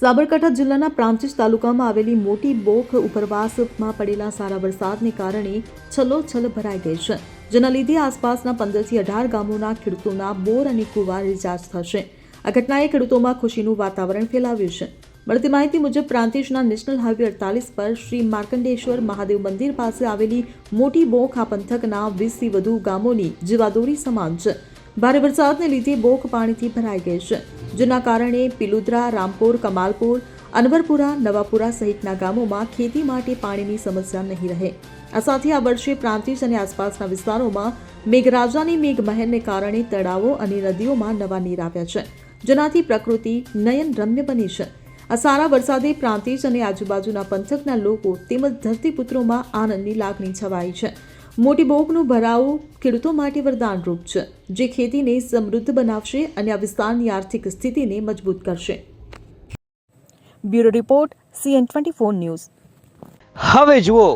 સાબરકાંઠા જિલ્લાના પ્રાંતિજ તાલુકામાં આવેલી મોટી બોખ ઉપરવાસમાં પડેલા સારા વરસાદને કારણે છલોછલ ભરાઈ ગઈ છે, જેના લીધે આસપાસના પંદરથી અઢાર ગામોના ખેડૂતોના બોર અને કુવા રિચાર્જ થશે. આ ઘટનાએ ખેડૂતોમાં ખુશીનું વાતાવરણ ફેલાવ્યું છે. મળતી માહિતી મુજબ પ્રાંતિજના નેશનલ હાઈવે અડતાલીસ પર શ્રી માર્કંડેશ્વર મહાદેવ મંદિર પાસે આવેલી મોટી બોખ આ પંથકના વીસથી વધુ ગામોની જીવાદોરી સમાન છે. ભારે વરસાદને લીધે બોખ પાણીથી ભરાઈ ગઈ છે. જેના કારણે પિલુદ્રા, રામપુર, કમાલપુર, અનવરપુરા, નવાપુરા સહિતના ગામોમાં ખેતી માટે પાણીની સમસ્યા નહીં રહે. આ સાથે આ વર્ષે પ્રાંતિજ અને આસપાસના વિસ્તારોમાં મેઘરાજાની મેઘમહેરને કારણે તળાવો અને નદીઓમાં નવા નીર આવ્યા છે, જેનાથી પ્રકૃતિ નયન રમ્ય બની છે. આ સારા વરસાદે પ્રાંતિજ અને આજુબાજુના પંથકના લોકો તેમજ ધરતીપુત્રોમાં આનંદની લાગણી છવાઈ છે. મોટી બોગનું ભરાવો ખેડૂતો માટે વરદાનરૂપ છે, જે ખેતીને સમૃદ્ધ બનાવશે અને આ વિસ્તારની આર્થિક સ્થિતિને મજબૂત કરશે. Bureau report, CN twenty four news. હવે જુઓ,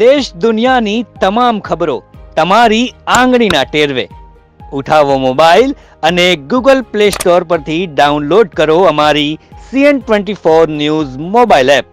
દેશ દુનિયાની તમામ ખબરો તમારી આંગળીના ટેરવે. ઉઠાવો મોબાઈલ અને ગૂગલ પ્લે સ્ટોર પરથી ડાઉનલોડ કરો અમારી CN twenty four news mobile app.